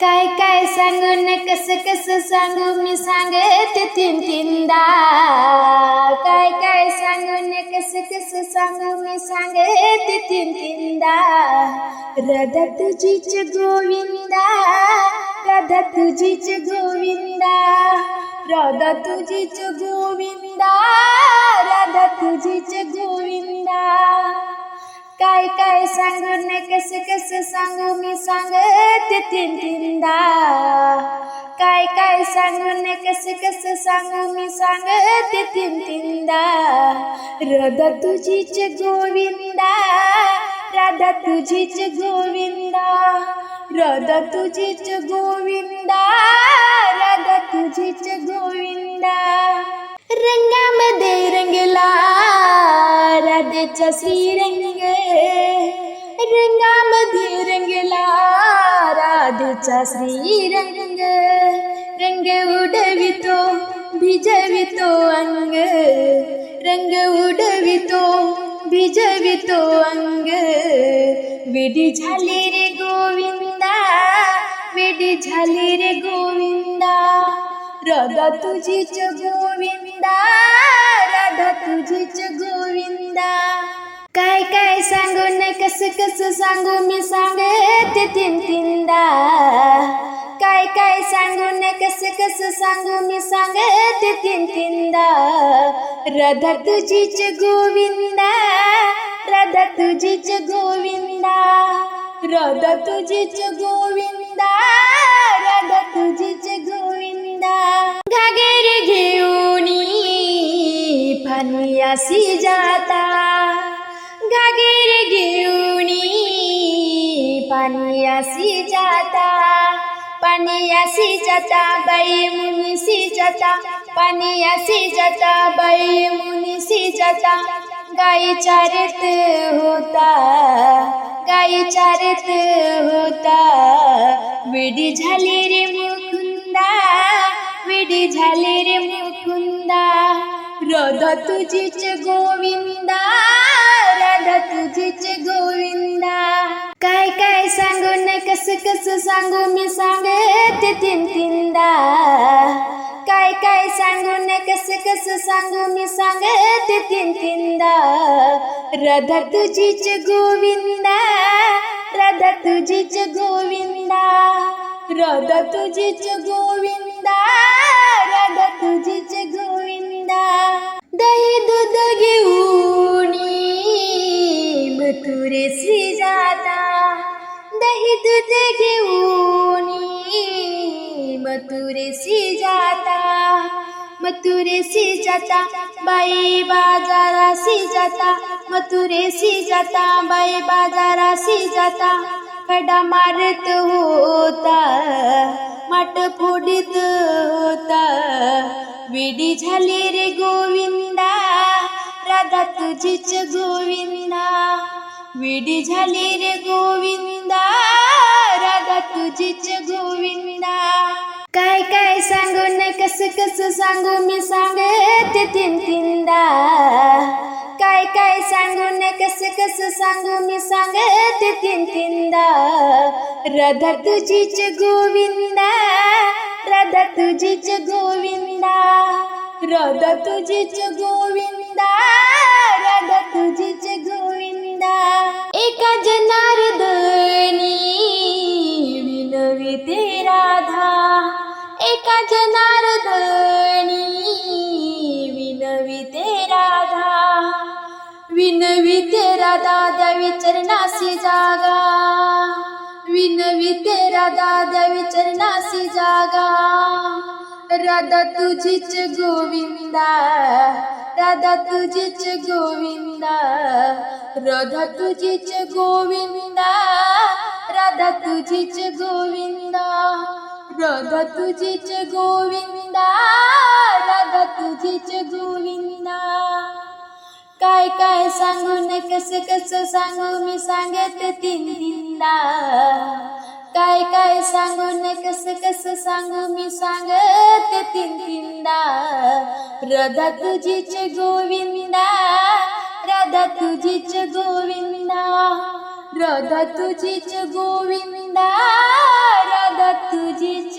काय काय सांगू न कस कस सांगू मी सांगते तीन तीनदा काय काय सांगू न कस कस सांगू मी सांगते तीन तीनदा राधा तुझीच गोविंदा राधा तुझीच गोविंदा. राधा तुझीच गोविंदा राधा तुझीच गोविंदा. काय काय सांगू न कस कस सांगू मी सांगत तीन तीनदा काय काय सांगू न कस कस सांगू मी सांगत तीन तीनदा राधा तुझीच गोविंदा राधा तुझीच गोविंदा. राधा तुझीच गोविंदा राधा तुझीच गोविंदा. रंगामध्ये रंगला राधेचा श्रीरंग रंगामध्ये रंगला राधेचा श्रीरंग रंग उडवितो भिजवितो अंग रंग उडवितो भिजवितो अंग वेडी झाली रे गोविंदा वेडी झाली रे गोविंदा राधा तुझीच गोविंदा राधा तुझीच गोविंदा काय काय सांगू न कस कस सांगू मी सांगते तीन तीनदा. काय काय सांगू न कस कस सांगू मी सांगते तीन तीनदा. राधा तुझीच गोविंदा राधा तुझीच गोविंदा. राधा तुझीच गोविंदा राधा तुझीच गोविंदा. घागेर घेऊन फनियासी जाता. पानियासी जाता पानियासी जाता बाई मुनिसी जाता पानियासी जाता बाई मुनिसी जाता गाई चारत होता गाई चारत होता वेडी झाली रे मुकुंदा वेडी झाली रे मुकुंदा राधा तुझीच गोविंदा राधा तुझीच गोविंदा काय सांगू न कस कस सांगू मी सांगते तीन तीनदा. काय काय सांगू न कस कस सांगू मी सांगते तीन तीनदा. राधा तुझीच गोविंदा राधा तुझीच गोविंदा. राधा तुझीच गोविंदा राधा तुझीच गोविंदा. दही दूध घेऊन मथुरे जाता तुझे घेऊन मथुरेशी जाता मथुरेशी जाता बाई बाजाराशी जाता मथुरेशी जाता बाई बाजाराशी जाता खडा मारत होता माट फोडित होता वेडी झाली रे गोविंदा राधा तुझीच गोविंदा वेडी झाली रे गोविंदा राधा तुझीच गोविंदा. काय काय सांगू न कस कस सांगू मी सांगते तीन तीनदा. काय काय सांगू न कस कस सांगू मी सांगते तीन तीनदा. राधा तुझीच गोविंदा राधा तुझीच गोविंदा. राधा तुझीच गोविंदा राधा तुझीच एका नारदणी विनविते राधा विनविते राधा द्यावी चरणासी जागा विनविते राधा द्यावी चरणासी जागा. राधा तुझीच गोविंदा राधा तुझीच गोविंदा राधा तुझीच गोविंदा राधा तुझीच गोविंदा. राधा तुझीच गोविंदा राधा तुझीच गोविंदा. काय काय सांगू न कस कस सांगू मी सांगत तीन तीनदा काय काय सांगू न कस कस सांगू मी सांगत तीन तीनदा राधा तुझीच गोविंदा राधा तुझीच गोविंदा. राधा तुझीच गोविंदा राधा तुझीच